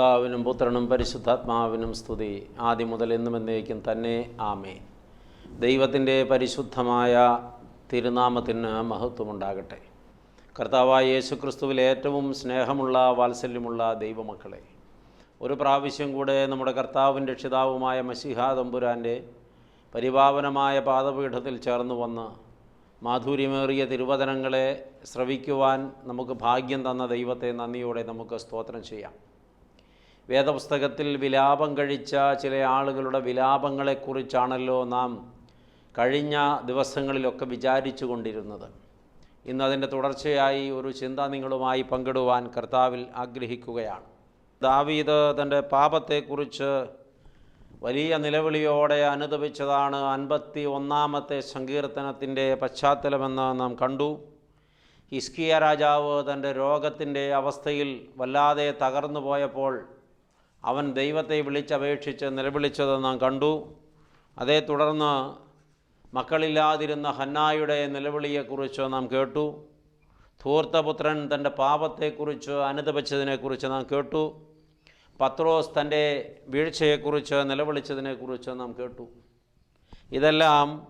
പിതാവിനും പുത്രനും പരിശുദ്ധാത്മാവിനും സ്തുതി. ആദ്യം മുതൽ എന്നും എന്നേക്കും തന്നെ. ആമേ ദൈവത്തിന്റെ പരിശുദ്ധമായ തിരുനാമത്തിന് മഹത്വമുണ്ടാകട്ടെ. കർത്താവായ യേശു ക്രിസ്തുവിൽ ഏറ്റവും സ്നേഹമുള്ള വാത്സല്യമുള്ള ദൈവമക്കളെ ഒരു പ്രാവശ്യം കൂടെ നമ്മുടെ കർത്താവും രക്ഷിതാവുമായ മഷിഹാ തമ്പുരാന്റെ പരിപാവനമായ പാദപീഠത്തിൽ ചേർന്ന് വന്ന് മാധുര്യമേറിയ തിരുവചനങ്ങളെ ശ്രവിക്കുവാൻ നമുക്ക് ഭാഗ്യം തന്ന ദൈവത്തെ നന്ദിയോടെ നമുക്ക് സ്തോത്രം ചെയ്യാം. വേദപുസ്തകത്തിൽ വിലാപം കഴിച്ച ചില ആളുകളുടെ വിലാപങ്ങളെക്കുറിച്ചാണല്ലോ നാം കഴിഞ്ഞ ദിവസങ്ങളിലൊക്കെ വിചാരിച്ചു കൊണ്ടിരുന്നത് ഇന്ന് അതിന്റെ തുടർച്ചയായി ഒരു ചിന്ത നിങ്ങളുമായി പങ്കിടുവാൻ കർത്താവിൽ ആഗ്രഹിക്കുകയാണ്. ദാവീദ് തന്റെ പാപത്തെക്കുറിച്ച് വലിയ നിലവിളിയോടെ അനുദപിച്ചതാണ് അൻപത്തി ഒന്നാമത്തെ സങ്കീർത്തനത്തിന്റെ പശ്ചാത്തലമെന്ന് നാം കണ്ടു. ഹിസ്കിയ രാജാവ് തന്റെ രോഗത്തിന്റെ അവസ്ഥയിൽ വല്ലാതെ തകർന്നു പോയപ്പോൾ അവൻ ദൈവത്തെ വിളിച്ചപേക്ഷിച്ച് നിലവിളിച്ചത് നാം കണ്ടു. അതേ തുടർന്ന് മക്കളില്ലാതിരുന്ന ഹന്നായുടെ നിലവിളിയെക്കുറിച്ച് നാം കേട്ടു. ധൂർത്തപുത്രൻ തന്റെ പാപത്തെക്കുറിച്ച് അനുദപിച്ചതിനെക്കുറിച്ച് നാം കേട്ടു. പത്രോസ് തന്റെ വീഴ്ചയെക്കുറിച്ച് നിലവിളിച്ചതിനെക്കുറിച്ച് നാം കേട്ടു. ഇതെല്ലാം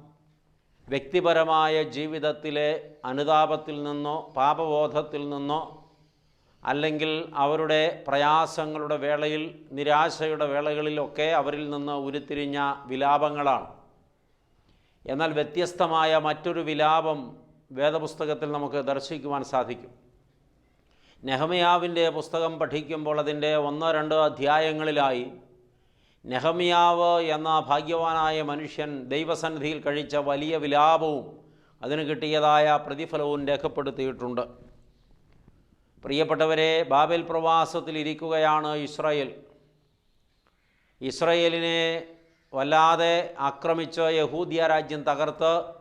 വ്യക്തിപരമായ ജീവിതത്തിലെ അനുതാപത്തിൽ നിന്നോ പാപബോധത്തിൽ നിന്നോ അല്ലെങ്കിൽ അവരുടെ പ്രയാസങ്ങളുടെ വേളയിൽ നിരാശയുടെ വേളകളിലൊക്കെ അവരിൽ നിന്ന് ഉരുത്തിരിഞ്ഞ വിലാപങ്ങളാണ്. എന്നാൽ വ്യത്യസ്തമായ മറ്റൊരു വിലാപം വേദപുസ്തകത്തിൽ നമുക്ക് ദർശിക്കുവാൻ സാധിക്കും. നെഹമിയാവിന്റെ പുസ്തകം പഠിക്കുമ്പോൾ അതിന്റെ ഒന്നോ രണ്ടോ അധ്യായങ്ങളിലായി നെഹമിയാവ് എന്ന ഭാഗ്യവാനായ മനുഷ്യൻ ദൈവസന്നിധിയിൽ കഴിച്ച വലിയ വിലാപവും അതിന് കിട്ടിയതായ പ്രതിഫലവും രേഖപ്പെടുത്തിയിട്ടുണ്ട്. പ്രിയപ്പെട്ടവരെ ബാബേൽ പ്രവാസത്തിൽ ഇരിക്കുകയാണ് ഇസ്രയേൽ. ഇസ്രയേലിനെ വല്ലാതെ ആക്രമിച്ച് യഹൂദിയ രാജ്യം തകർത്ത്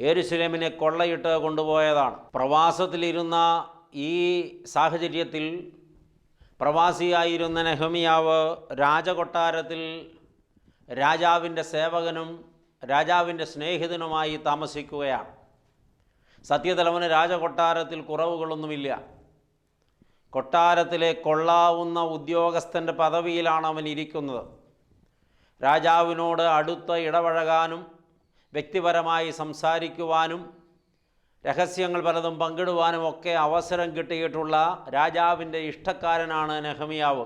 ഏരുസലേമിനെ കൊള്ളയിട്ട് കൊണ്ടുപോയതാണ്. പ്രവാസത്തിലിരുന്ന ഈ സാഹചര്യത്തിൽ പ്രവാസിയായിരുന്ന നെഹമിയാവ് രാജകൊട്ടാരത്തിൽ രാജാവിന്റെ സേവകനും രാജാവിന്റെ സ്നേഹിതനുമായി താമസിക്കുകയാണ്. സത്യതലവന് രാജകൊട്ടാരത്തിൽ കുറവുകളൊന്നുമില്ല. കൊട്ടാരത്തിലെ കൊള്ളാവുന്ന ഉദ്യോഗസ്ഥന്റെ പദവിയിലാണ് അവൻ ഇരിക്കുന്നത്. രാജാവിനോട് അടുത്ത് ഇടപഴകാനും വ്യക്തിപരമായി സംസാരിക്കുവാനും രഹസ്യങ്ങൾ പലതും പങ്കിടുവാനും ഒക്കെ അവസരം കിട്ടിയിട്ടുള്ള രാജാവിന്റെ ഇഷ്ടക്കാരനാണ് നെഹമിയാവ്.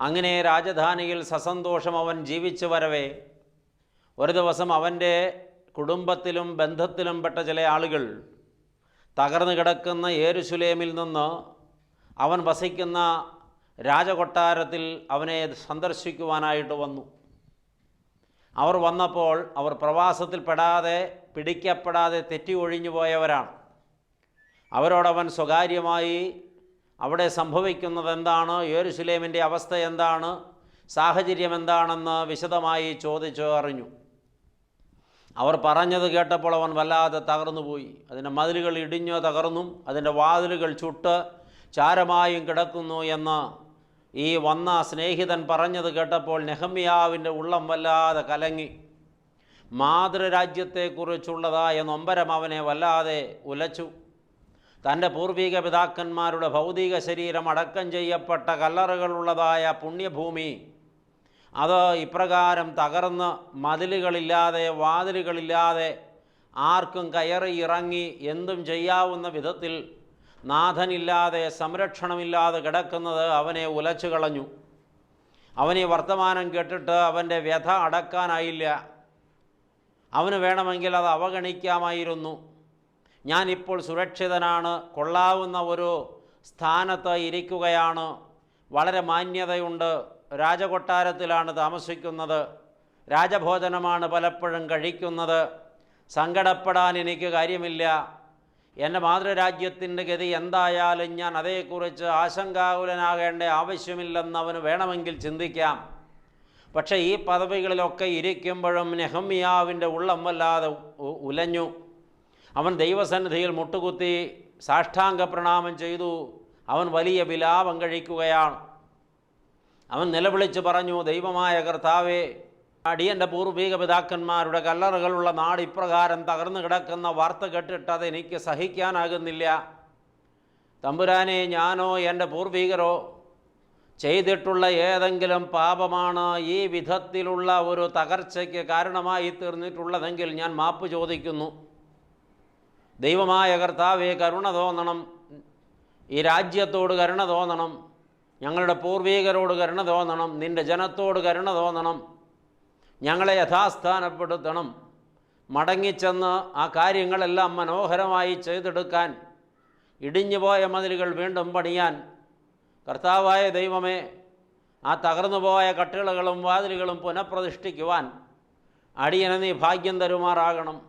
അങ്ങനെ രാജധാനിയിൽ സസന്തോഷം അവൻ ജീവിച്ചു വരവേ. ഒരു ദിവസം അവന്റെ കുടുംബത്തിലും ബന്ധത്തിലും പെട്ട ചില ആളുകൾ തകർന്നു കിടക്കുന്ന ഏരുസുലേമിൽ നിന്ന് അവൻ വസിക്കുന്ന രാജകൊട്ടാരത്തിൽ അവനെ സന്ദർശിക്കുവാനായിട്ട് വന്നു. അവർ വന്നപ്പോൾ അവർ പ്രവാസത്തിൽ പെടാതെ പിടിക്കപ്പെടാതെ തെറ്റി ഒഴിഞ്ഞു പോയവരാണ്. അവരോടവൻ സ്വകാര്യമായി അവിടെ സംഭവിക്കുന്നത് എന്താണ് യേരുസലേമിന്റെ അവസ്ഥ എന്താണ് സാഹചര്യം എന്താണെന്ന് വിശദമായി ചോദിച്ചു അറിഞ്ഞു അവർ പറഞ്ഞത് കേട്ടപ്പോൾ അവൻ വല്ലാതെ തകർന്നുപോയി. അതിന്റെ മതിലുകൾ ഇടിഞ്ഞോ തകർന്നും അതിന്റെ വാതിലുകൾ ചുട്ട് ചാരമായും കിടക്കുന്നു എന്ന് ഈ വന്ന സ്നേഹിതൻ പറഞ്ഞത് കേട്ടപ്പോൾ നെഹമ്യാവിന്റെ ഉള്ളം വല്ലാതെ കലങ്ങി. മാതൃരാജ്യത്തെക്കുറിച്ചുള്ളതായ നൊമ്പരം അവനെ വല്ലാതെ ഉലച്ചു. തന്റെ പൂർവിക പിതാക്കന്മാരുടെ ഭൗതിക ശരീരം അടക്കം ചെയ്യപ്പെട്ട കല്ലറുകളുള്ളതായ പുണ്യഭൂമി അത് ഇപ്രകാരം തകർന്ന് മതിലുകളില്ലാതെ വാതിലുകളില്ലാതെ ആർക്കും കയറി ഇറങ്ങി എന്തും ചെയ്യാവുന്ന വിധത്തിൽ നാഥനില്ലാതെ സംരക്ഷണമില്ലാതെ കിടക്കുന്നത് അവനെ ഉലച്ചു കളഞ്ഞു. അവനെ വർത്തമാനം കേട്ടിട്ട് അവന്റെ വ്യഥ അടക്കാനായില്ല. അവന് വേണമെങ്കിൽ അത് അവഗണിക്കാമായിരുന്നു. ഞാനിപ്പോൾ സുരക്ഷിതനാണ് കൊള്ളാവുന്ന ഒരു സ്ഥാനത്ത് ഇരിക്കുകയാണ്. വളരെ മാന്യതയുണ്ട്. രാജകൊട്ടാരത്തിലാണ് താമസിക്കുന്നത്. രാജഭോജനമാണ് പലപ്പോഴും കഴിക്കുന്നത്. സങ്കടപ്പെടാൻ എനിക്ക് കാര്യമില്ല. എന്റെ മാതൃരാജ്യത്തിന്റെ ഗതി എന്തായാലും ഞാൻ അതേക്കുറിച്ച് ആശങ്കാകുലനാകേണ്ട ആവശ്യമില്ലെന്ന് അവന് വേണമെങ്കിൽ ചിന്തിക്കാം. പക്ഷേ ഈ പദവികളിലൊക്കെ ഇരിക്കുമ്പോഴും നെഹമ്യാവിന്റെ ഉള്ളം വല്ലാതെ ഉലഞ്ഞു. അവൻ ദൈവസന്നിധിയിൽ മുട്ടുകുത്തി സാഷ്ടാംഗ പ്രണാമം ചെയ്തു. അവൻ വലിയ വിലാപം കഴിക്കുകയാണ്. അവൻ നിലവിളിച്ച് പറഞ്ഞു ദൈവമായ കർത്താവേ അടിയന്റെ പൂർവീക പിതാക്കന്മാരുടെ കല്ലറുകളുള്ള നാട് ഇപ്രകാരം തകർന്നു കിടക്കുന്ന വാർത്ത കേട്ടിട്ട് അത് എനിക്ക് സഹിക്കാനാകുന്നില്ല. തമ്പുരാനെ ഞാനോ എന്റെ പൂർവീകരോ ചെയ്തിട്ടുള്ള ഏതെങ്കിലും പാപമാണ് ഈ വിധത്തിലുള്ള ഒരു തകർച്ചയ്ക്ക് കാരണമായി തീർന്നിട്ടുള്ളതെങ്കിൽ ഞാൻ മാപ്പ് ചോദിക്കുന്നു. ദൈവമായ കർത്താവെ കരുണ തോന്നണം. ഈ രാജ്യത്തോട് കരുണ തോന്നണം. ഞങ്ങളുടെ പൂർവീകരോട് കരുണ തോന്നണം നിന്റെ ജനത്തോട് കരുണ തോന്നണം ഞങ്ങളെ യഥാസ്ഥാനപ്പെടുത്തണം. മടങ്ങിച്ചെന്ന് ആ കാര്യങ്ങളെല്ലാം മനോഹരമായി ചെയ്തെടുക്കാൻ ഇടിഞ്ഞുപോയ മതിലുകൾ വീണ്ടും പണിയാൻ കർത്താവായ ദൈവമേ ആ തകർന്നുപോയ കട്ടിളകളും വാതിലുകളും പുനഃപ്രതിഷ്ഠിക്കുവാൻ അടിയനെ നീ ഭാഗ്യം തരുമാറാകണം.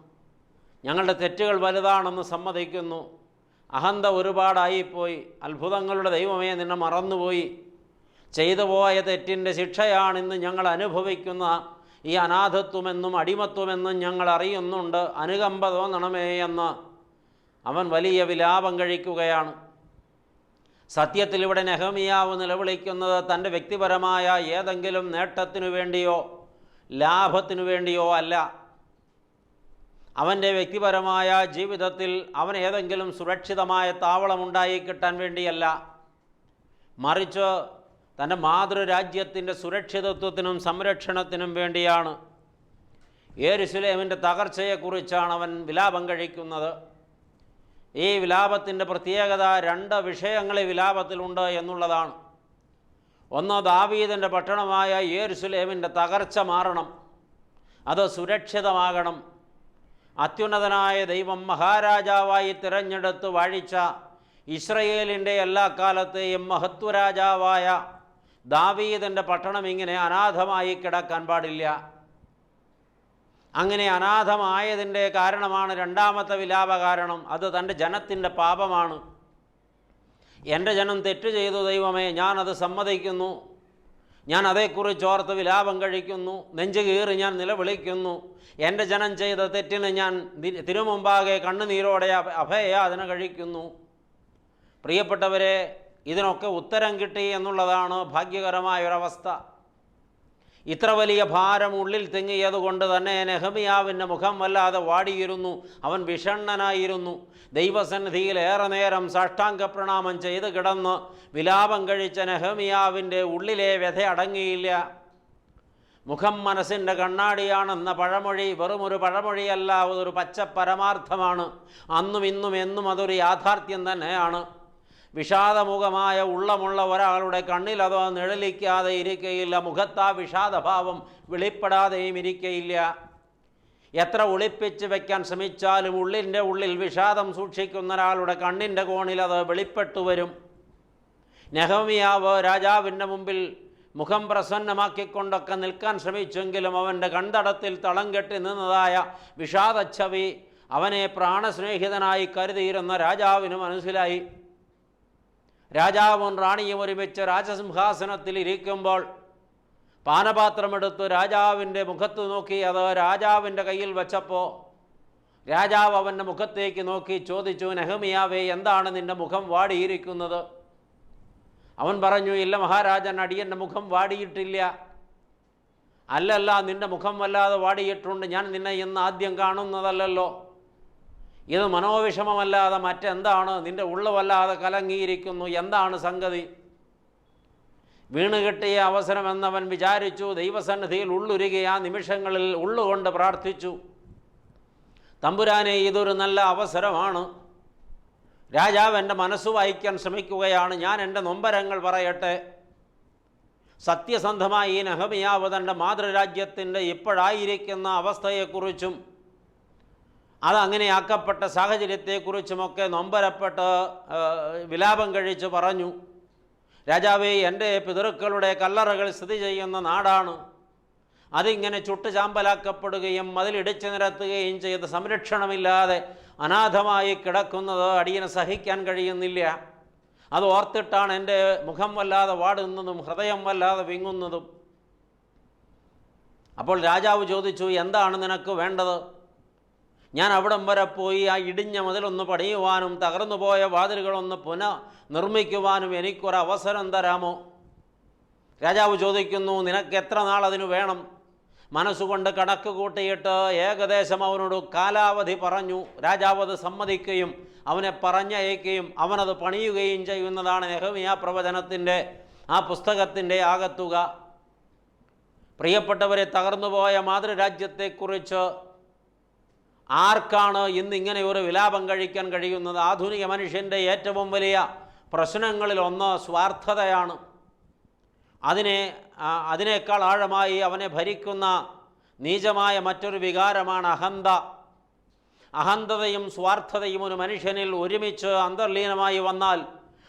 ഞങ്ങളുടെ തെറ്റുകൾ വലുതാണെന്ന് സമ്മതിക്കുന്നു. അഹന്ത ഒരുപാടായിപ്പോയി അത്ഭുതങ്ങളുടെ ദൈവമേ നിന്നെ മറന്നുപോയി. ചെയ്തു പോയ തെറ്റിന്റെ ശിക്ഷയാണ് ഇന്ന് ഞങ്ങൾ അനുഭവിക്കുന്ന ഈ അനാഥത്വമെന്നും അടിമത്വമെന്നും ഞങ്ങൾ അറിയുന്നുണ്ട്. അനുകമ്പ തോന്നണമേ എന്ന് അവൻ വലിയ വിലാപം കഴിക്കുകയാണ്. സത്യത്തിൽ ഇവിടെ നെഹമിയാവ് നിലവിളിക്കുന്നത് തന്റെ വ്യക്തിപരമായ ഏതെങ്കിലും നേട്ടത്തിനു വേണ്ടിയോ ലാഭത്തിനു വേണ്ടിയോ അല്ല. അവന്റെ വ്യക്തിപരമായ ജീവിതത്തിൽ അവൻ ഏതെങ്കിലും സുരക്ഷിതമായ താവളം ഉണ്ടായി കിട്ടാൻ വേണ്ടിയല്ല. മറിച്ച് തന്റെ മാതൃരാജ്യത്തിന്റെ സുരക്ഷിതത്വത്തിനും സംരക്ഷണത്തിനും വേണ്ടിയാണ്. ഏരുസുലേമിന്റെ തകർച്ചയെക്കുറിച്ചാണ് അവൻ വിലാപം കഴിക്കുന്നത്. ഈ വിലാപത്തിന്റെ പ്രത്യേകത രണ്ട് വിഷയങ്ങൾ ഈ വിലാപത്തിലുണ്ട് എന്നുള്ളതാണ്. ഒന്ന് ദാവീദിന്റെ പട്ടണമായ ഏരുസുലേമിന്റെ തകർച്ച മാറണം. അത് സുരക്ഷിതമാകണം. അത്യുന്നതനായ ദൈവം മഹാരാജാവായി തിരഞ്ഞെടുത്ത് വാഴിച്ച ഇസ്രയേലിന്റെ എല്ലാ കാലത്തെയും മഹത്വരാജാവായ ദാവീദിന്റെ പട്ടണം ഇങ്ങനെ അനാഥമായി കിടക്കാൻ പാടില്ല. അങ്ങനെ അനാഥമായതിന്റെ കാരണമാണ് രണ്ടാമത്തെ വിലാപ കാരണം. അത് തന്റെ ജനത്തിന്റെ പാപമാണ്. എന്റെ ജനം തെറ്റ് ചെയ്തു ദൈവമേ ഞാനത് സമ്മതിക്കുന്നു. ഞാൻ അതേക്കുറിച്ച് ഓർത്ത് വിലാപം കഴിക്കുന്നു. നെഞ്ചു കീറി ഞാൻ നിലവിളിക്കുന്നു. എന്റെ ജനം ചെയ്ത തെറ്റിന് ഞാൻ തിരുമുമ്പാകെ കണ്ണുനീരോടെ അഭ- അഭയയാതന കഴിക്കുന്നു. പ്രിയപ്പെട്ടവരെ ഇതിനൊക്കെ ഉത്തരം കിട്ടി എന്നുള്ളതാണ് ഭാഗ്യകരമായൊരവസ്ഥ. ഇത്ര വലിയ ഭാരം ഉള്ളിൽ തിങ്ങിയതുകൊണ്ട് തന്നെ നെഹമിയാവിന്റെ മുഖം വല്ലാതെ വാടിയിരുന്നു. അവൻ വിഷണ്ണനായിരുന്നു. ദൈവസന്നിധിയിൽ ഏറെ നേരം സാഷ്ടാംഗ പ്രണാമം ചെയ്ത് കിടന്ന് വിലാപം കഴിച്ച നെഹമിയാവിന്റെ ഉള്ളിലെ വ്യഥ അടങ്ങിയില്ല. മുഖം മനസ്സിന്റെ കണ്ണാടിയാണെന്ന പഴമൊഴി വെറുമൊരു പഴമൊഴിയല്ല അതൊരു പച്ച പരമാർത്ഥമാണ് അന്നും ഇന്നും എന്നും അതൊരു യാഥാർത്ഥ്യം തന്നെയാണ്. വിഷാദമുഖമായ ഉള്ളമുള്ള ഒരാളുടെ കണ്ണിൽ അതോ നിഴലിക്കാതെ ഇരിക്കയില്ല. മുഖത്താ വിഷാദഭാവം വെളിപ്പെടാതെയും ഇരിക്കയില്ല. എത്ര ഒളിപ്പിച്ച് വയ്ക്കാൻ ശ്രമിച്ചാലും ഉള്ളിന്റെ ഉള്ളിൽ വിഷാദം സൂക്ഷിക്കുന്ന ഒരാളുടെ കണ്ണിന്റെ കോണിൽ അത് വെളിപ്പെട്ടു വരും. നെഹമിയാവ് രാജാവിന്റെ മുമ്പിൽ മുഖം പ്രസന്നമാക്കിക്കൊണ്ടൊക്കെ നിൽക്കാൻ ശ്രമിച്ചെങ്കിലും അവന്റെ കണ്ടടത്തിൽ തളം കെട്ടി നിന്നതായ വിഷാദച്ഛവി അവനെ പ്രാണസ്നേഹിതനായി കരുതിയിരുന്ന രാജാവിന് മനസ്സിലായി. രാജാവും റാണിയും ഒരുമിച്ച് രാജസിംഹാസനത്തിൽ ഇരിക്കുമ്പോൾ പാനപാത്രമെടുത്ത് രാജാവിന്റെ മുഖത്ത് നോക്കി അത് രാജാവിന്റെ കയ്യിൽ വെച്ചപ്പോൾ രാജാവ് അവന്റെ മുഖത്തേക്ക് നോക്കി ചോദിച്ചു നെഹമിയാവേ എന്താണ് നിന്റെ മുഖം വാടിയിരിക്കുന്നത്? അവൻ പറഞ്ഞു ഇല്ല മഹാരാജൻ അടിയന്റെ മുഖം വാടിയിട്ടില്ല. അല്ലല്ല നിന്റെ മുഖം വല്ലാതെ വാടിയിട്ടുണ്ട്. ഞാൻ നിന്നെ ഇന്ന് ആദ്യം കാണുന്നതല്ലല്ലോ. ഇത് മനോവിഷമമല്ലാതെ മറ്റെന്താണ്? നിന്റെ ഉള്ളുവല്ലാതെ കലങ്ങിയിരിക്കുന്നു. എന്താണ് സംഗതി? വീണ് അവസരമെന്നവൻ വിചാരിച്ചു ദൈവസന്നിധിയിൽ ഉള്ളുരുകിയ ആ നിമിഷങ്ങളിൽ ഉള്ളുകൊണ്ട് പ്രാർത്ഥിച്ചു. തമ്പുരാനെ ഇതൊരു നല്ല അവസരമാണ്. രാജാവ് എന്റെ മനസ്സ് വായിക്കാൻ ശ്രമിക്കുകയാണ്. ഞാൻ എന്റെ നൊമ്പരങ്ങൾ പറയട്ടെ. സത്യസന്ധമായി ഈ നഹമിയാവ് തന്റെ മാതൃരാജ്യത്തിന്റെ ഇപ്പോഴായിരിക്കുന്ന അവസ്ഥയെക്കുറിച്ചും അതങ്ങനെയാക്കപ്പെട്ട സാഹചര്യത്തെക്കുറിച്ചുമൊക്കെ നൊമ്പരപ്പെട്ട് വിലാപം കഴിച്ച് പറഞ്ഞു. രാജാവേ എന്റെ പിതൃക്കളുടെ കല്ലറകൾ സ്ഥിതി ചെയ്യുന്ന നാടാണ്. അതിങ്ങനെ ചുട്ടുചാമ്പലാക്കപ്പെടുകയും അതിലിടിച്ചു നിരത്തുകയും ചെയ്ത് സംരക്ഷണമില്ലാതെ അനാഥമായി കിടക്കുന്നത് അടിയന് സഹിക്കാൻ കഴിയുന്നില്ല. അത് ഓർത്തിട്ടാണ് എന്റെ മുഖം വല്ലാതെ വാടുന്നതും ഹൃദയം വല്ലാതെ വിങ്ങുന്നതും. അപ്പോൾ രാജാവ് ചോദിച്ചു എന്താണ് നിനക്ക് വേണ്ടത്? ഞാൻ അവിടം വരെ പോയി ആ ഇടിഞ്ഞ മതിലൊന്ന് പണിയുവാനും തകർന്നുപോയ വാതിലുകളൊന്ന് പുന നിർമ്മിക്കുവാനും എനിക്കൊരവസരം തരാമോ? രാജാവ് ചോദിക്കുന്നു നിനക്ക് എത്ര നാൾ അതിന് വേണം? മനസ്സുകൊണ്ട് കണക്ക് കൂട്ടിയിട്ട് ഏകദേശം അവനോട് കാലാവധി പറഞ്ഞു. രാജാവ് അത് സമ്മതിക്കുകയും അവനെ പറഞ്ഞയക്കുകയും അവനത് പണിയുകയും ചെയ്യുന്നതാണ് നെഹമിയ പ്രവചനത്തിന്റെ ആ പുസ്തകത്തിന്റെ ആകത്തുക. പ്രിയപ്പെട്ടവരെ തകർന്നുപോയ മാതൃരാജ്യത്തെക്കുറിച്ച് ആർക്കാണ് ഇന്ന് ഇങ്ങനെ ഒരു വിലാപം കഴിക്കാൻ കഴിയുന്നത്? ആധുനിക മനുഷ്യന്റെ ഏറ്റവും വലിയ പ്രശ്നങ്ങളിൽ ഒന്ന് സ്വാർത്ഥതയാണ്. അതിനെ അതിനേക്കാൾ ആഴമായി അവനെ ഭരിക്കുന്ന നീചമായ മറ്റൊരു വികാരമാണ് അഹന്ത. അഹന്തതയും സ്വാർത്ഥതയും ഒരു മനുഷ്യനിൽ ഒരുമിച്ച് അന്തർലീനമായി വന്നാൽ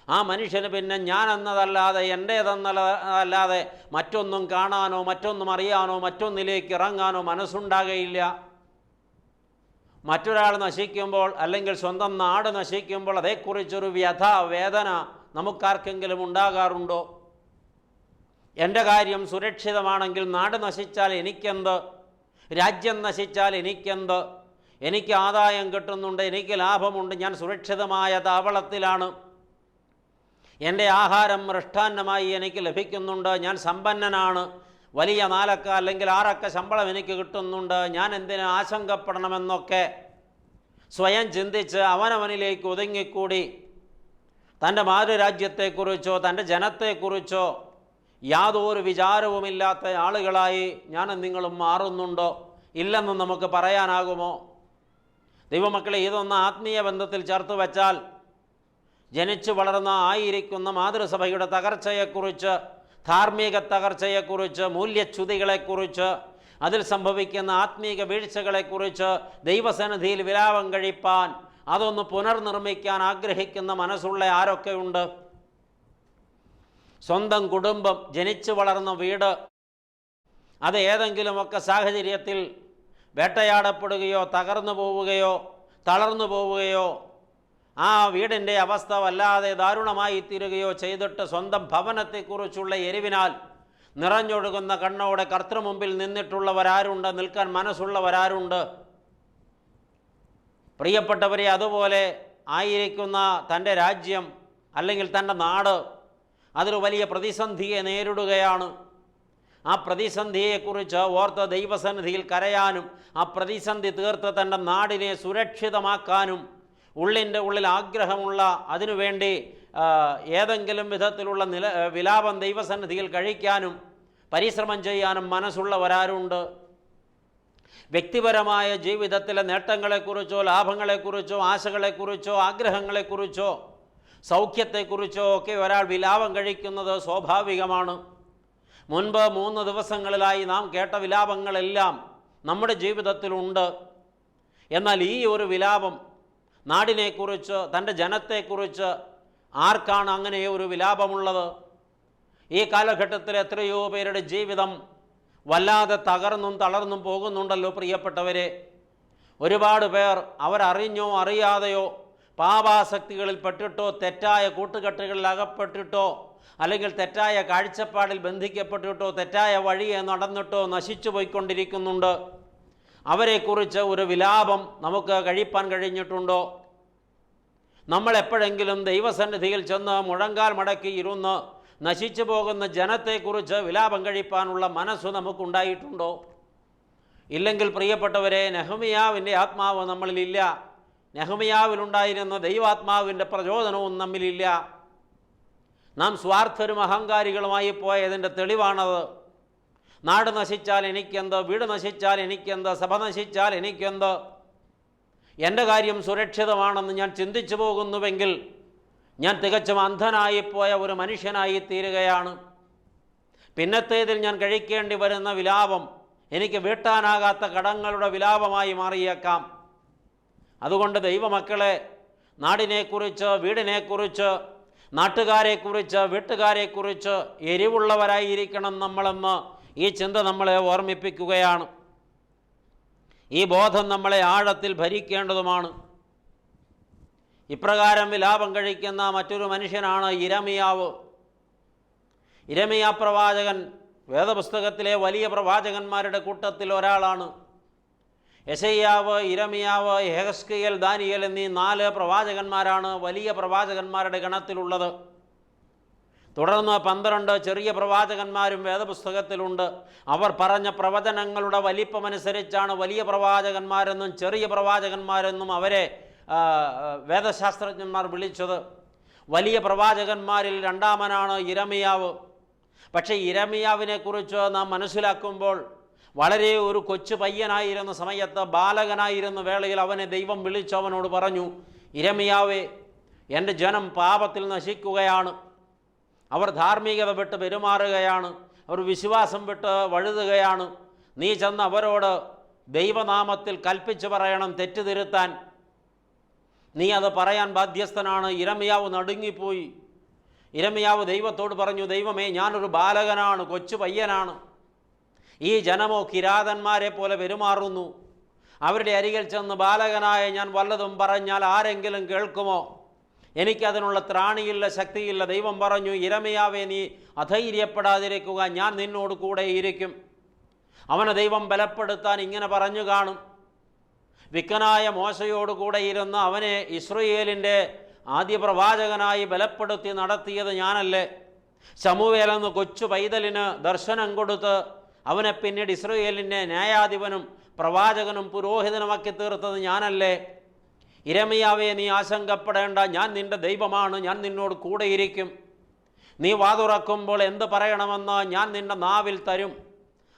ആ മനുഷ്യന് പിന്നെ ഞാൻ എന്നതല്ലാതെ എന്റേതെന്നല്ലാതെ മറ്റൊന്നും കാണാനോ മറ്റൊന്നും അറിയാനോ മറ്റൊന്നിലേക്ക് ഇറങ്ങാനോ മനസ്സുണ്ടാകയില്ല. മറ്റൊരാൾ നശിക്കുമ്പോൾ അല്ലെങ്കിൽ സ്വന്തം നാട് നശിക്കുമ്പോൾ അതേക്കുറിച്ചൊരു വ്യഥ വേദന നമുക്കാർക്കെങ്കിലും ഉണ്ടാകാറുണ്ടോ? എന്റെ കാര്യം സുരക്ഷിതമാണെങ്കിൽ നാട് നശിച്ചാൽ എനിക്കെന്ത്? രാജ്യം നശിച്ചാൽ എനിക്കെന്ത്? എനിക്ക് ആദായം കിട്ടുന്നുണ്ട് എനിക്ക് ലാഭമുണ്ട് ഞാൻ സുരക്ഷിതമായ താവളത്തിലാണ്. എന്റെ ആഹാരം മൃഷ്ടാന്നമായി എനിക്ക് ലഭിക്കുന്നുണ്ട് ഞാൻ സമ്പന്നനാണ്. വലിയ നാലക്ക അല്ലെങ്കിൽ ആറക്ക ശമ്പളം എനിക്ക് കിട്ടുന്നുണ്ട്. ഞാൻ എന്തിനു ആശങ്കപ്പെടണമെന്നൊക്കെ സ്വയം ചിന്തിച്ച് അവനവനിലേക്ക് ഒതുങ്ങിക്കൂടി. തന്റെ മാതൃരാജ്യത്തെക്കുറിച്ചോ തന്റെ ജനത്തെക്കുറിച്ചോ യാതൊരു വിചാരവുമില്ലാത്ത ആളുകളായി ഞാനും നിങ്ങളും മാറുന്നുണ്ടോ? ഇല്ലെന്ന് നമുക്ക് പറയാനാകുമോ? ദൈവമക്കളെ ഇതൊന്ന് ആത്മീയ ബന്ധത്തിൽ ചേർത്ത് വച്ചാൽ ജനിച്ചു വളർന്ന ആയിരിക്കുന്ന മാതൃസഭയുടെ തകർച്ചയെക്കുറിച്ച് ധാർമ്മിക തകർച്ചയെക്കുറിച്ച് മൂല്യച്യുതികളെക്കുറിച്ച് അതിൽ സംഭവിക്കുന്ന ആത്മീക വീഴ്ചകളെക്കുറിച്ച് ദൈവസന്നിധിയിൽ വിലാപം കഴിപ്പാൻ അതൊന്ന് പുനർനിർമ്മിക്കാൻ ആഗ്രഹിക്കുന്ന മനസ്സുള്ള ആരൊക്കെയുണ്ട് സ്വന്തം കുടുംബം ജനിച്ചു വളർന്ന വീട് അത് ഏതെങ്കിലുമൊക്കെ സാഹചര്യത്തിൽ വേട്ടയാടപ്പെടുകയോ തകർന്നു പോവുകയോ തളർന്നു പോവുകയോ ആ വീടിന്റെ അവസ്ഥ വല്ലാതെ ദാരുണമായി തീരുകയോ ചെയ്തിട്ട് സ്വന്തം ഭവനത്തെക്കുറിച്ചുള്ള എരിവിനാൽ നിറഞ്ഞൊഴുകുന്ന കണ്ണോടെ കർത്തൃമുമ്പിൽ നിന്നിട്ടുള്ളവരാരുണ്ട് നിൽക്കാൻ മനസ്സുള്ളവരാരുണ്ട്. പ്രിയപ്പെട്ടവരെ അതുപോലെ ആയിരിക്കുന്ന തന്റെ രാജ്യം അല്ലെങ്കിൽ തന്റെ നാട് അതൊരു വലിയ പ്രതിസന്ധിയെ നേരിടുകയാണ്. ആ പ്രതിസന്ധിയെക്കുറിച്ച് ഓർത്ത ദൈവസന്നിധിയിൽ കരയാനും ആ പ്രതിസന്ധി തീർത്ത് തന്റെ നാടിനെ സുരക്ഷിതമാക്കാനും ഉള്ളിന്റെ ഉള്ളിൽ ആഗ്രഹമുള്ള അതിനുവേണ്ടി ഏതെങ്കിലും വിധത്തിലുള്ള നില വിലാപം ദൈവസന്നിധിയിൽ കഴിക്കാനും പരിശ്രമം ചെയ്യാനും മനസ്സുള്ളവരാരുണ്ട്. വ്യക്തിപരമായ ജീവിതത്തിലെ നേട്ടങ്ങളെക്കുറിച്ചോ ലാഭങ്ങളെക്കുറിച്ചോ ആശകളെക്കുറിച്ചോ ആഗ്രഹങ്ങളെക്കുറിച്ചോ സൗഖ്യത്തെക്കുറിച്ചോ ഒക്കെ ഒരാൾ വിലാപം കഴിക്കുന്നത് സ്വാഭാവികമാണ്. മുൻപ് മൂന്ന് ദിവസങ്ങളിലായി നാം കേട്ട വിലാപങ്ങളെല്ലാം നമ്മുടെ ജീവിതത്തിലുണ്ട്. എന്നാൽ ഈ ഒരു വിലാപം നാടിനെക്കുറിച്ച് തന്റെ ജനത്തെക്കുറിച്ച് ആർക്കാണ് അങ്ങനെ ഒരു വിലാപമുള്ളത്? ഈ കാലഘട്ടത്തിൽ എത്രയോ പേരുടെ ജീവിതം വല്ലാതെ തകർന്നും തളർന്നും പോകുന്നുണ്ടല്ലോ പ്രിയപ്പെട്ടവരെ. ഒരുപാട് പേർ അവരറിഞ്ഞോ അറിയാതെയോ പാപാസക്തികളിൽ പെട്ടിട്ടോ തെറ്റായ കൂട്ടുകെട്ടുകളിൽ അകപ്പെട്ടിട്ടോ അല്ലെങ്കിൽ തെറ്റായ കാഴ്ചപ്പാടിൽ ബന്ധിക്കപ്പെട്ടിട്ടോ തെറ്റായ വഴിയെ നടന്നിട്ടോ നശിച്ചു പോയിക്കൊണ്ടിരിക്കുന്നുണ്ട്. അവരെക്കുറിച്ച് ഒരു വിലാപം നമുക്ക് കഴിപ്പാൻ കഴിഞ്ഞിട്ടുണ്ടോ? നമ്മൾ എപ്പോഴെങ്കിലും ദൈവസന്നിധിയിൽ ചെന്ന് മുഴങ്കാൽ മടക്കി ഇരുന്ന് നശിച്ചു പോകുന്ന ജനത്തെക്കുറിച്ച് വിലാപം കഴിപ്പാനുള്ള മനസ്സ് നമുക്കുണ്ടായിട്ടുണ്ടോ? ഇല്ലെങ്കിൽ പ്രിയപ്പെട്ടവരെ നെഹമിയാവിന്റെ ആത്മാവ് നമ്മളിലില്ല. നെഹമിയാവിലുണ്ടായിരുന്ന ദൈവാത്മാവിന്റെ പ്രചോദനവും നമ്മിലില്ല. നാം സ്വാർത്ഥരും അഹങ്കാരികളുമായി പോയതിന്റെ തെളിവാണത്. നാട് നശിച്ചാൽ എനിക്കെന്ത് വീട് നശിച്ചാൽ എനിക്കെന്ത് സഭ നശിച്ചാൽ എനിക്കെന്ത്. എന്റെ കാര്യം സുരക്ഷിതമാണെന്ന് ഞാൻ ചിന്തിച്ചു പോകുന്നുവെങ്കിൽ ഞാൻ തികച്ചും അന്ധനായിപ്പോയ ഒരു മനുഷ്യനായി തീരുകയാണ്. പിന്നത്തേതിൽ ഞാൻ കഴിക്കേണ്ടി വരുന്ന വിലാപം എനിക്ക് വീട്ടാനാകാത്ത കടങ്ങളുടെ വിലാപമായി മാറിയേക്കാം. അതുകൊണ്ട് ദൈവമക്കളെ നാടിനെക്കുറിച്ച് വീടിനെക്കുറിച്ച് നാട്ടുകാരെക്കുറിച്ച് വീട്ടുകാരെക്കുറിച്ച് എരിവുള്ളവരായിരിക്കണം നമ്മളെന്ന് ഈ ചിന്ത നമ്മളെ ഓർമ്മിപ്പിക്കുകയാണ്. ഈ ബോധം നമ്മളെ ആഴത്തിൽ ഭരിക്കേണ്ടതുമാണ്. ഇപ്രകാരം വിലാപം കഴിക്കുന്ന മറ്റൊരു മനുഷ്യനാണ് ഇരമിയാവ്. ഇരമിയ പ്രവാചകൻ വേദപുസ്തകത്തിലെ വലിയ പ്രവാചകന്മാരുടെ കൂട്ടത്തിൽ ഒരാളാണ്. യശയ്യാവ് ഇരമിയാവ് ഹെഹസ്കിയൽ ദാനിയൽ എന്നീ നാല് പ്രവാചകന്മാരാണ് വലിയ പ്രവാചകന്മാരുടെ ഗണത്തിലുള്ളത്. തുടർന്ന് പന്ത്രണ്ട് ചെറിയ പ്രവാചകന്മാരും വേദപുസ്തകത്തിലുണ്ട്. അവർ പറഞ്ഞ പ്രവചനങ്ങളുടെ വലിപ്പമനുസരിച്ചാണ് വലിയ പ്രവാചകന്മാരെന്നും ചെറിയ പ്രവാചകന്മാരെന്നും അവരെ വേദശാസ്ത്രജ്ഞന്മാർ വിളിച്ചത്. വലിയ പ്രവാചകന്മാരിൽ രണ്ടാമനാണ് ഇരമിയാവ്. പക്ഷേ ഇരമിയാവിനെക്കുറിച്ച് നാം മനസ്സിലാക്കുമ്പോൾ വളരെ ഒരു കൊച്ചു പയ്യനായിരുന്ന സമയത്ത് ബാലകനായിരുന്ന വേളയിൽ അവനെ ദൈവം വിളിച്ചവനോട് പറഞ്ഞു ഇരമിയാവേ എന്റെ ജനം പാപത്തിൽ നശിക്കുകയാണ്. അവർ ധാർമ്മികത വിട്ട് പെരുമാറുകയാണ്. അവർ വിശ്വാസം വിട്ട് വഴുതുകയാണ്. നീ ചെന്ന് അവരോട് ദൈവനാമത്തിൽ കൽപ്പിച്ചു പറയണം തെറ്റ് തിരുത്താൻ നീ അത് പറയാൻ ബാധ്യസ്ഥനാണ്. ഇരമയാവ് നടുങ്ങിപ്പോയി. ഇരമയാവ് ദൈവത്തോട് പറഞ്ഞു ദൈവമേ ഞാനൊരു ബാലകനാണ് കൊച്ചു പയ്യനാണ്. ഈ ജനമോ കിരാതന്മാരെ പോലെ പെരുമാറുന്നു. അവരുടെ അരികിൽ ചെന്ന് ബാലകനായ ഞാൻ വല്ലതും പറഞ്ഞാൽ ആരെങ്കിലും കേൾക്കുമോ? എനിക്കതിനുള്ള ത്രാണിയില്ല ശക്തിയില്ല. ദൈവം പറഞ്ഞു ഇരമയാവേ നീ അധൈര്യപ്പെടാതിരിക്കുക. ഞാൻ നിന്നോട് കൂടെ ഇരിക്കും. അവനെ ദൈവം ബലപ്പെടുത്താൻ ഇങ്ങനെ പറഞ്ഞു കാണും. വിക്കനായ മോശയോടുകൂടെ ഇരുന്ന് അവനെ ഇസ്രയേലിന്റെ ആദ്യ പ്രവാചകനായി ബലപ്പെടുത്തി നടത്തിയത് ഞാനല്ലേ? ശമുവേലെന്ന് കൊച്ചു പൈതലിന് ദർശനം കൊടുത്ത് അവനെ പിന്നീട് ഇസ്രയേലിന്റെ ന്യായാധിപനും പ്രവാചകനും പുരോഹിതനുമാക്കി തീർത്തത് ഞാനല്ലേ? ഇരമിയാവേ നീ ആശങ്കപ്പെടേണ്ട. ഞാൻ നിന്റെ ദൈവമാണ് ഞാൻ നിന്നോട് കൂടെയിരിക്കും. നീ വാതുറക്കുമ്പോൾ എന്ത് പറയണമെന്ന് ഞാൻ നിന്റെ നാവിൽ തരും.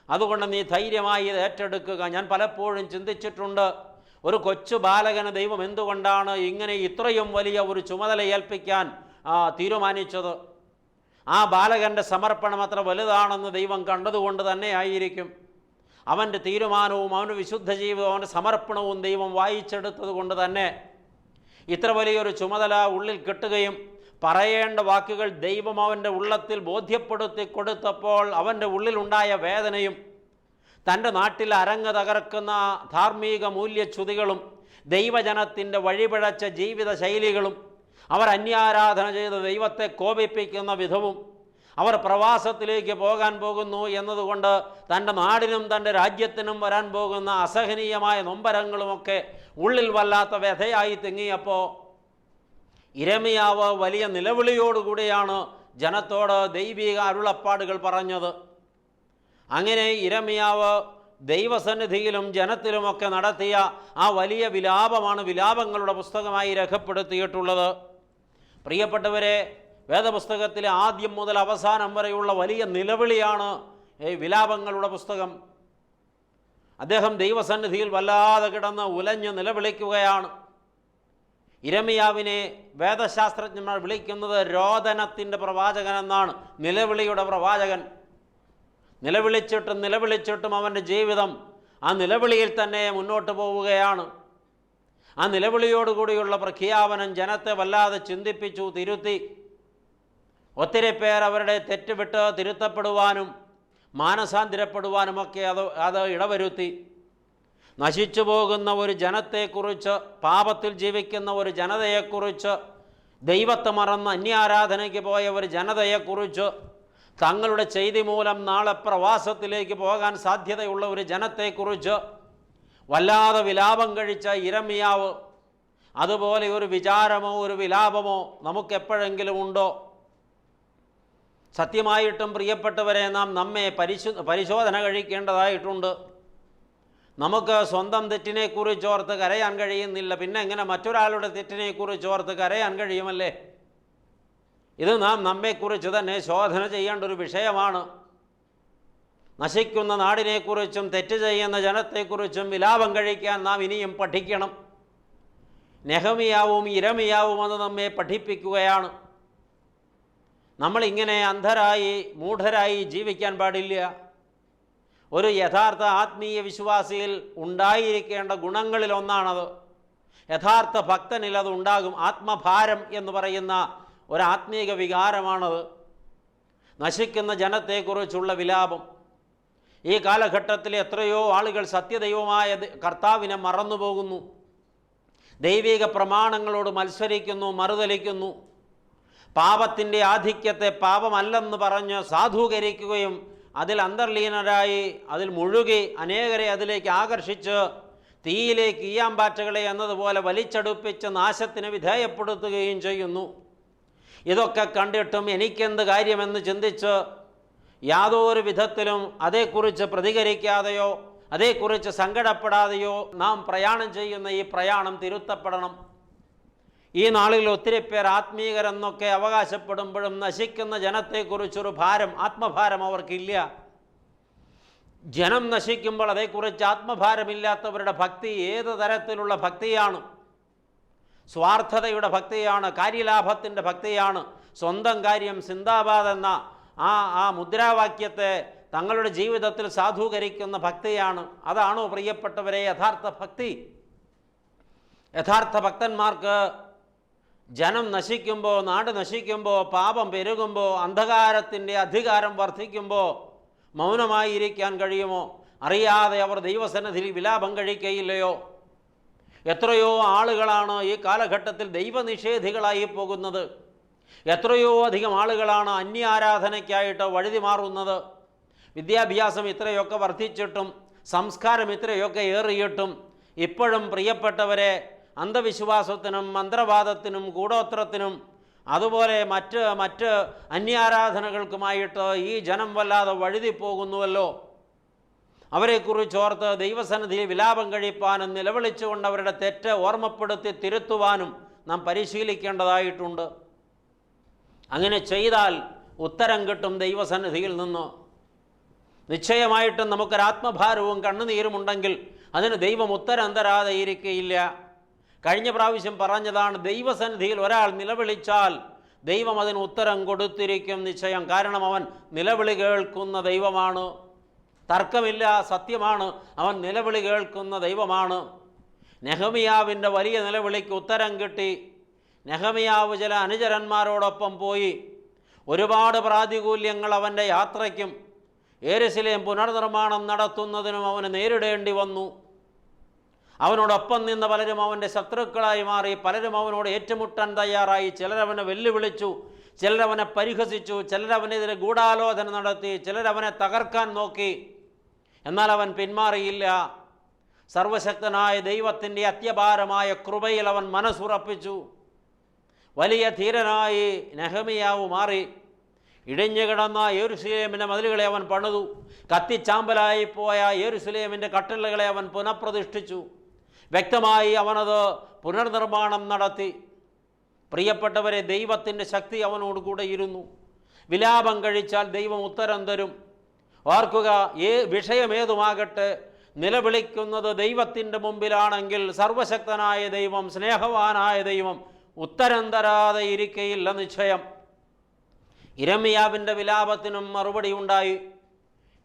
അതുകൊണ്ട് നീ ധൈര്യമായി ഇത് ഏറ്റെടുക്കുക. ഞാൻ പലപ്പോഴും ചിന്തിച്ചിട്ടുണ്ട് ഒരു കൊച്ചു ബാലകന് ദൈവം എന്തുകൊണ്ടാണ് ഇങ്ങനെ ഇത്രയും വലിയ ഒരു ചുമതല ഏൽപ്പിക്കാൻ തീരുമാനിച്ചത്? ആ ബാലകന്റെ സമർപ്പണം അത്ര വലുതാണെന്ന് ദൈവം കണ്ടതുകൊണ്ട് തന്നെ ആയിരിക്കും. അവന്റെ തീരുമാനവും അവന്റെ വിശുദ്ധ ജീവിതവും അവന്റെ സമർപ്പണവും ദൈവം വായിച്ചെടുത്തത് കൊണ്ട് തന്നെ ഇത്ര വലിയൊരു ചുമതല ഉള്ളിൽ കിട്ടുകയും പറയേണ്ട വാക്കുകൾ ദൈവം അവന്റെ ഉള്ളത്തിൽ ബോധ്യപ്പെടുത്തി കൊടുത്തപ്പോൾ അവന്റെ ഉള്ളിലുണ്ടായ വേദനയും തന്റെ നാട്ടിൽ അരങ്ങ് തകർക്കുന്ന ധാർമ്മിക മൂല്യച്യുതികളും ദൈവജനത്തിന്റെ വഴിപിഴച്ച ജീവിത ശൈലികളും അവർ അന്യാരാധന ചെയ്ത് ദൈവത്തെ കോപിപ്പിക്കുന്ന വിധവും അവർ പ്രവാസത്തിലേക്ക് പോകാൻ പോകുന്നു എന്നതുകൊണ്ട് തന്റെ നാടിനും തന്റെ രാജ്യത്തിനും വരാൻ പോകുന്ന അസഹനീയമായ നൊമ്പരങ്ങളുമൊക്കെ ഉള്ളിൽ വല്ലാത്ത വ്യഥയായി തിങ്ങിയപ്പോൾ ഇരമിയാവ് വലിയ നിലവിളിയോടുകൂടിയാണ് ജനത്തോട് ദൈവിക അരുളപ്പാടുകൾ പറഞ്ഞത്. അങ്ങനെ ഇരമിയാവ് ദൈവസന്നിധിയിലും ജനത്തിലുമൊക്കെ നടത്തിയ ആ വലിയ വിലാപമാണ് വിലാപങ്ങളുടെ പുസ്തകമായി രേഖപ്പെടുത്തിയിട്ടുള്ളത്. പ്രിയപ്പെട്ടവരെ വേദപുസ്തകത്തിലെ ആദ്യം മുതൽ അവസാനം വരെയുള്ള വലിയ നിലവിളിയാണ് ഈ വിലാപങ്ങളുടെ പുസ്തകം. അദ്ദേഹം ദൈവസന്നിധിയിൽ വല്ലാതെ കിടന്ന് ഉലഞ്ഞ് നിലവിളിക്കുകയാണ്. ഇരമിയാവിനെ വേദശാസ്ത്രജ്ഞന്മാർ വിളിക്കുന്നത് രോദനത്തിന്റെ പ്രവാചകൻ എന്നാണ് നിലവിളിയുടെ പ്രവാചകൻ. നിലവിളിച്ചിട്ടും നിലവിളിച്ചിട്ടും അവന്റെ ജീവിതം ആ നിലവിളിയിൽ തന്നെ മുന്നോട്ട് പോവുകയാണ്. ആ നിലവിളിയോടുകൂടിയുള്ള പ്രഖ്യാപനം ജനത്തെ വല്ലാതെ ചിന്തിപ്പിച്ചു തിരുത്തി. ഒത്തിരി പേർ അവരുടെ തെറ്റുവിട്ട് തിരുത്തപ്പെടുവാനും മാനസാന്തരപ്പെടുവാനുമൊക്കെ അത് അത് ഇടവരുത്തി. നശിച്ചു പോകുന്ന ഒരു ജനത്തെക്കുറിച്ച് പാപത്തിൽ ജീവിക്കുന്ന ഒരു ജനതയെക്കുറിച്ച് ദൈവത്തെ മറന്ന് അന്യാരാധനയ്ക്ക് പോയ ഒരു ജനതയെക്കുറിച്ച് തങ്ങളുടെ ചെയ്തി മൂലം നാളെ പ്രവാസത്തിലേക്ക് പോകാൻ സാധ്യതയുള്ള ഒരു ജനത്തെക്കുറിച്ച് വല്ലാതെ വിലാപം കഴിച്ച ഇരമിയാവ് അതുപോലെ ഒരു വിചാരമോ ഒരു വിലാപമോ നമുക്കെപ്പോഴെങ്കിലും ഉണ്ടോ? സത്യമായിട്ടും പ്രിയപ്പെട്ടവരെ നാം നമ്മെ പരിശു പരിശോധന കഴിക്കേണ്ടതായിട്ടുണ്ട്. നമുക്ക് സ്വന്തം തെറ്റിനെക്കുറിച്ച് ഓർത്ത് കരയാൻ കഴിയുന്നില്ല. പിന്നെ എങ്ങനെ മറ്റൊരാളുടെ തെറ്റിനെക്കുറിച്ച് ഓർത്ത് കരയാൻ കഴിയുമല്ലേ? ഇത് നാം നമ്മെക്കുറിച്ച് തന്നെ ശോധന ചെയ്യേണ്ട ഒരു വിഷയമാണ്. നശിക്കുന്ന നാടിനെക്കുറിച്ചും തെറ്റ് ചെയ്യുന്ന ജനത്തെക്കുറിച്ചും വിലാപം കഴിക്കാൻ നാം ഇനിയും പഠിക്കണം. നെഹമിയാവും ഇരമിയാവും അത് നമ്മെ പഠിപ്പിക്കുകയാണ്. നമ്മളിങ്ങനെ അന്ധരായി മൂഢരായി ജീവിക്കാൻ പാടില്ല. ഒരു യഥാർത്ഥ ആത്മീയ വിശ്വാസിയിൽ ഉണ്ടായിരിക്കേണ്ട ഗുണങ്ങളിലൊന്നാണത് യഥാർത്ഥ ഭക്തനിൽ അത് ഉണ്ടാകും. ആത്മഭാരം എന്ന് പറയുന്ന ഒരു വികാരമാണത്. നശിക്കുന്ന ജനത്തെക്കുറിച്ചുള്ള വിലാപം. ഈ കാലഘട്ടത്തിൽ എത്രയോ ആളുകൾ സത്യദൈവമായ കർത്താവിനെ മറന്നുപോകുന്നു. ദൈവിക പ്രമാണങ്ങളോട് മത്സരിക്കുന്നു മറുതലിക്കുന്നു പാപത്തിന്റെ ആധിക്യത്തെ പാപമല്ലെന്ന് പറഞ്ഞ് സാധൂകരിക്കുകയും അതിൽ അന്തർലീനരായി അതിൽ മുഴുകി അനേകരെ അതിലേക്ക് ആകർഷിച്ച് തീയിലേക്ക് ഈയാമ്പാറ്റകളെ എന്നതുപോലെ വലിച്ചടുപ്പിച്ച് നാശത്തിന് വിധേയപ്പെടുത്തുകയും ചെയ്യുന്നു. ഇതൊക്കെ കണ്ടിട്ടും എനിക്കെന്ത് കാര്യമെന്ന് ചിന്തിച്ച് യാതൊരു വിധത്തിലും അതേക്കുറിച്ച് പ്രതികരിക്കാതെയോ അതേക്കുറിച്ച് സങ്കടപ്പെടാതെയോ നാം പ്രയാണം ചെയ്യുന്ന ഈ പ്രയാണം തിരുത്തപ്പെടണം. ഈ നാളിൽ ഒത്തിരി പേർ ആത്മീകരെന്നൊക്കെ അവകാശപ്പെടുമ്പോഴും നശിക്കുന്ന ജനത്തെക്കുറിച്ചൊരു ഭാരം ആത്മഭാരം അവർക്കില്ല. ജനം നശിക്കുമ്പോൾ അതേക്കുറിച്ച് ആത്മഭാരമില്ലാത്തവരുടെ ഭക്തി ഏത് തരത്തിലുള്ള ഭക്തിയാണ്? സ്വാർത്ഥതയുടെ ഭക്തിയാണ് കാര്യലാഭത്തിന്റെ ഭക്തിയാണ് സ്വന്തം കാര്യം സിന്ദാബാദ് എന്ന ആ ആ മുദ്രാവാക്യത്തെ തങ്ങളുടെ ജീവിതത്തിൽ സാധൂകരിക്കുന്ന ഭക്തിയാണ്. അതാണോ പ്രിയപ്പെട്ടവരെ യഥാർത്ഥ ഭക്തി? യഥാർത്ഥ ഭക്തന്മാർക്ക് ജനം നശിക്കുമ്പോൾ നാട് നശിക്കുമ്പോൾ പാപം പെരുകുമ്പോൾ അന്ധകാരത്തിന്റെ അധികാരം വർദ്ധിക്കുമ്പോൾ മൗനമായി ഇരിക്കാൻ കഴിയുമോ? അറിയാതെ അവർ ദൈവസന്നിധിയിൽ വിലാപം കഴിക്കയില്ലയോ? എത്രയോ ആളുകളാണ് ഈ കാലഘട്ടത്തിൽ ദൈവനിഷേധികളായി പോകുന്നത്. എത്രയോ അധികം ആളുകളാണ് അന്യാരാധനയ്ക്കായിട്ട് വഴുതി മാറുന്നത്. വിദ്യാഭ്യാസം ഇത്രയൊക്കെ വർദ്ധിച്ചിട്ടും സംസ്കാരം ഇത്രയൊക്കെ ഏറിയിട്ടും ഇപ്പോഴും പ്രിയപ്പെട്ടവരെ അന്ധവിശ്വാസത്തിനും മന്ത്രവാദത്തിനും ഗൂഢോത്രത്തിനും അതുപോലെ മറ്റ് മറ്റ് അന്യാരാധനകൾക്കുമായിട്ട് ഈ ജനം വല്ലാതെ വഴുതി പോകുന്നുവല്ലോ അവരെക്കുറിച്ചോർത്ത് ദൈവസന്നിധിയിൽ വിലാപം കഴിപ്പാനും നിലവിളിച്ചുകൊണ്ട് അവരുടെ തെറ്റ് ഓർമ്മപ്പെടുത്തി തിരുത്തുവാനും നാം പരിശീലിക്കേണ്ടതായിട്ടുണ്ട്. അങ്ങനെ ചെയ്താൽ ഉത്തരം കിട്ടും ദൈവസന്നിധിയിൽ നിന്ന്. നിശ്ചയമായിട്ടും നമുക്കൊരാത്മഭാരവും കണ്ണുനീരുമുണ്ടെങ്കിൽ അതിന് ദൈവം ഉത്തരം തരാതെ ഇരിക്കയില്ല. കഴിഞ്ഞ പ്രാവശ്യം പറഞ്ഞതാണ് ദൈവസന്നിധിയിൽ ഒരാൾ നിലവിളിച്ചാൽ ദൈവം അതിന് ഉത്തരം കൊടുത്തിരിക്കും നിശ്ചയം. കാരണം അവൻ നിലവിളി കേൾക്കുന്ന ദൈവമാണ്. തർക്കമില്ല സത്യമാണ്. അവൻ നിലവിളി കേൾക്കുന്ന ദൈവമാണ്. നെഹമിയാവിന്റെ വലിയ നിലവിളിക്ക് ഉത്തരം കിട്ടി. നെഹമിയാവ് ചില അനുചരന്മാരോടൊപ്പം പോയി. ഒരുപാട് പ്രാതികൂല്യങ്ങൾ അവന്റെ യാത്രയ്ക്കും ഏരുസിലേം പുനർനിർമ്മാണം നടത്തുന്നതിനും അവന് നേരിടേണ്ടി വന്നു. അവനോടൊപ്പം നിന്ന പലരും അവന്റെ ശത്രുക്കളായി മാറി പലരും അവനോട് ഏറ്റുമുട്ടാൻ തയ്യാറായി. ചിലരവനെ വെല്ലുവിളിച്ചു ചിലരവനെ പരിഹസിച്ചു ചിലരവനെതിരെ ഗൂഢാലോചന നടത്തി ചിലരവനെ തകർക്കാൻ നോക്കി. എന്നാൽ അവൻ പിന്മാറിയില്ല. സർവശക്തനായ ദൈവത്തിന്റെ അത്യപാരമായ കൃപയിൽ അവൻ മനസ്സുറപ്പിച്ചു. വലിയ ധീരനായി നെഹമിയാവ് മാറി. ഇടിഞ്ഞു കിടന്ന യേരുസലേമിന്റെ മതിലുകളെ അവൻ പണിതു. കത്തിച്ചാമ്പലായി പോയ യേരുസലേമിന്റെ കട്ടിളകളെ അവൻ പുനഃപ്രതിഷ്ഠിച്ചു. വ്യക്തമായി അവനത് പുനർനിർമ്മാണം നടത്തി. പ്രിയപ്പെട്ടവരെ ദൈവത്തിന്റെ ശക്തി അവനോട് കൂടെ ഇരുന്നു. വിലാപം കഴിച്ചാൽ ദൈവം ഉത്തരം തരും. ഓർക്കുക ഏ വിഷയമേതുമാകട്ടെ നിലവിളിക്കുന്നത് ദൈവത്തിന്റെ മുമ്പിലാണെങ്കിൽ സർവശക്തനായ ദൈവം സ്നേഹവാനായ ദൈവം ഉത്തരം തരാതെ ഇരിക്കയില്ല നിശ്ചയം. ഇരമിയാവിന്റെ വിലാപത്തിനും മറുപടി ഉണ്ടായി.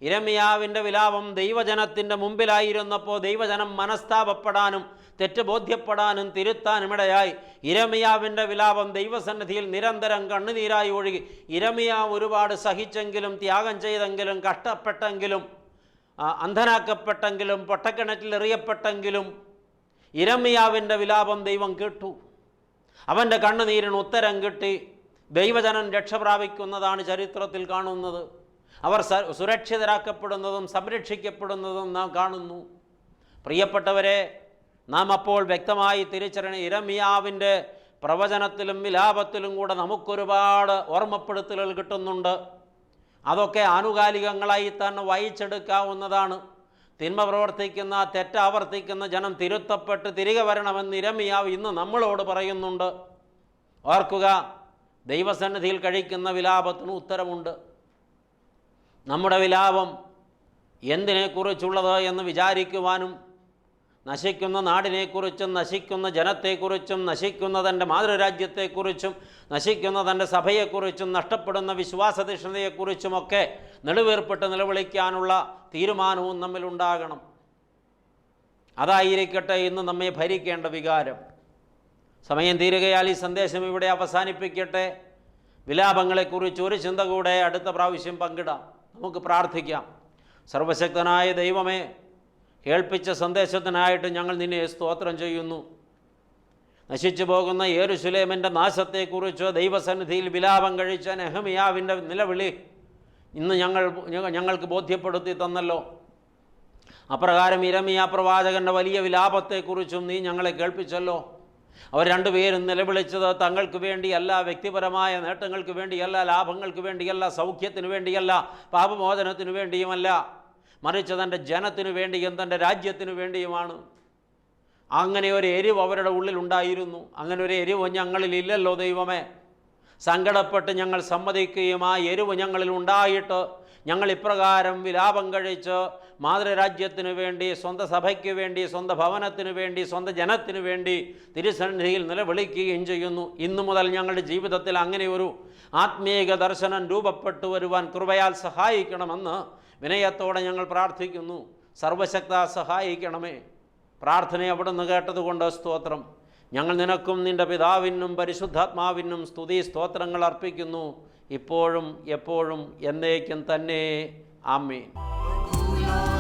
ഇരമിയാവിന്റെ വിലാപം ദൈവജനത്തിന്റെ മുമ്പിലായിരുന്നപ്പോൾ ദൈവജനം മനസ്താപപ്പെടാനും തെറ്റ് ബോധ്യപ്പെടാനും തിരുത്താനും ഇടയായി ഇരമിയാവിന്റെ വിലാപം ദൈവസന്നിധിയിൽ നിരന്തരം കണ്ണുനീരായി ഒഴുകി. ഇരമിയാവ് ഒരുപാട് സഹിച്ചെങ്കിലും ത്യാഗം ചെയ്തെങ്കിലും കഷ്ടപ്പെട്ടെങ്കിലും അന്ധനാക്കപ്പെട്ടെങ്കിലും പൊട്ടക്കിണറ്റിൽ എറിയപ്പെട്ടെങ്കിലും ഇരമിയാവിന്റെ വിലാപം ദൈവം കേട്ടു. അവന്റെ കണ്ണുനീരിന് ഉത്തരം കിട്ടി. ദൈവജനം രക്ഷ പ്രാപിക്കുന്നതാണ് ചരിത്രത്തിൽ കാണുന്നത്. അവർ സുരക്ഷിതരാക്കപ്പെടുന്നതും സംരക്ഷിക്കപ്പെടുന്നതും നാം കാണുന്നു. പ്രിയപ്പെട്ടവരെ നാം അപ്പോൾ വ്യക്തമായി തിരിച്ചറിഞ്ഞ ഇരമിയാവിന്റെ പ്രവചനത്തിലും വിലാപത്തിലും കൂടെ നമുക്കൊരുപാട് ഓർമ്മപ്പെടുത്തലുകൾ കിട്ടുന്നുണ്ട്. അതൊക്കെ ആനുകാലികങ്ങളായി തന്നെ വായിച്ചെടുക്കാവുന്നതാണ്. തിന്മ പ്രവർത്തിക്കുന്ന തെറ്റാവർത്തിക്കുന്ന ജനം തിരുത്തപ്പെട്ട് തിരികെ വരണമെന്ന് ഇരമിയാവ് ഇന്ന് നമ്മളോട് പറയുന്നുണ്ട്. ഓർക്കുക ദൈവസന്നിധിയിൽ കഴിക്കുന്ന വിലാപത്തിന് ഉത്തരമുണ്ട്. നമ്മുടെ വിലാപം എന്തിനെക്കുറിച്ചുള്ളത് എന്ന് വിചാരിക്കുവാനും നശിക്കുന്ന നാടിനെക്കുറിച്ചും നശിക്കുന്ന ജനത്തെക്കുറിച്ചും നശിക്കുന്ന തന്റെ മാതൃരാജ്യത്തെക്കുറിച്ചും നശിക്കുന്ന തന്റെ സഭയെക്കുറിച്ചും നഷ്ടപ്പെടുന്ന വിശ്വാസതീഷ്ണതയെക്കുറിച്ചുമൊക്കെ നെടുവേർപ്പെട്ട് നിലവിളിക്കാനുള്ള തീരുമാനവും നമ്മിലുണ്ടാകണം. അതായിരിക്കട്ടെ ഇന്ന് നമ്മെ ഭരിക്കേണ്ട വികാരം. സമയം തീരുകയാൽ ഈ സന്ദേശം ഇവിടെ അവസാനിപ്പിക്കട്ടെ. വിലാപങ്ങളെക്കുറിച്ച് ഒരു ചിന്ത കൂടെ അടുത്ത പ്രാവശ്യം പങ്കിടാം. നമുക്ക് പ്രാർത്ഥിക്കാം. സർവശക്തനായ ദൈവമേ കേൾപ്പിച്ച സന്ദേശത്തിനായിട്ട് ഞങ്ങൾ നിന്നെ സ്തോത്രം ചെയ്യുന്നു. നശിച്ചു പോകുന്ന യേരുസുലേമിന്റെ നാശത്തെക്കുറിച്ച് ദൈവസന്നിധിയിൽ വിലാപം കഴിച്ച നെഹമിയാവിന്റെ നിലവിളി ഇന്ന് ഞങ്ങൾ ഞങ്ങൾക്ക് ബോധ്യപ്പെടുത്തി തന്നല്ലോ. അപ്രകാരം ഇരമിയ പ്രവാചകന്റെ വലിയ വിലാപത്തെക്കുറിച്ചും നീ ഞങ്ങളെ കേൾപ്പിച്ചല്ലോ. അവർ രണ്ടുപേരും നിലവിളിച്ചത് തങ്ങൾക്ക് വേണ്ടിയല്ല വ്യക്തിപരമായ നേട്ടങ്ങൾക്ക് വേണ്ടിയല്ല ലാഭങ്ങൾക്ക് വേണ്ടിയല്ല സൗഖ്യത്തിന് വേണ്ടിയല്ല പാപമോചനത്തിന് വേണ്ടിയുമല്ല. മറിച്ച് തന്റെ ജനത്തിനു വേണ്ടിയും തന്റെ രാജ്യത്തിനു വേണ്ടിയുമാണ്. അങ്ങനെ ഒരു എരിവ് അവരുടെ ഉള്ളിലുണ്ടായിരുന്നു അങ്ങനെ ഒരു എരിവ് ഞങ്ങളിൽ ഇല്ലല്ലോ ദൈവമേ. സങ്കടപ്പെട്ട് ഞങ്ങൾ സമ്മതിക്കുകയും ആ എരിവ് ഞങ്ങളിൽ ഉണ്ടായിട്ട് ഞങ്ങൾ ഇപ്രകാരം വിലാപം കഴിച്ച് മാതൃരാജ്യത്തിന് വേണ്ടി സ്വന്തം സഭയ്ക്ക് വേണ്ടി സ്വന്തം ഭവനത്തിനു വേണ്ടി സ്വന്തം ജനത്തിനു വേണ്ടി തിരുസന്നിധിയിൽ നിലവിളിക്കുകയും ചെയ്യുന്നു. ഇന്നു മുതൽ ഞങ്ങളുടെ ജീവിതത്തിൽ അങ്ങനെ ഒരു ആത്മീക ദർശനം രൂപപ്പെട്ടു വരുവാൻ കൃപയാൽ സഹായിക്കണമെന്ന് വിനയത്തോടെ ഞങ്ങൾ പ്രാർത്ഥിക്കുന്നു. സർവശക്ത സഹായിക്കണമേ. പ്രാർത്ഥന അവിടുന്ന് കേട്ടതുകൊണ്ട് സ്തോത്രം. ഞങ്ങൾ നിനക്കും നിന്റെ പിതാവിനും പരിശുദ്ധാത്മാവിനും സ്തുതി സ്തോത്രങ്ങൾ അർപ്പിക്കുന്നു. ഇപ്പോഴും എപ്പോഴും എന്നേക്കും തന്നെ. ആമേൻ. Lord.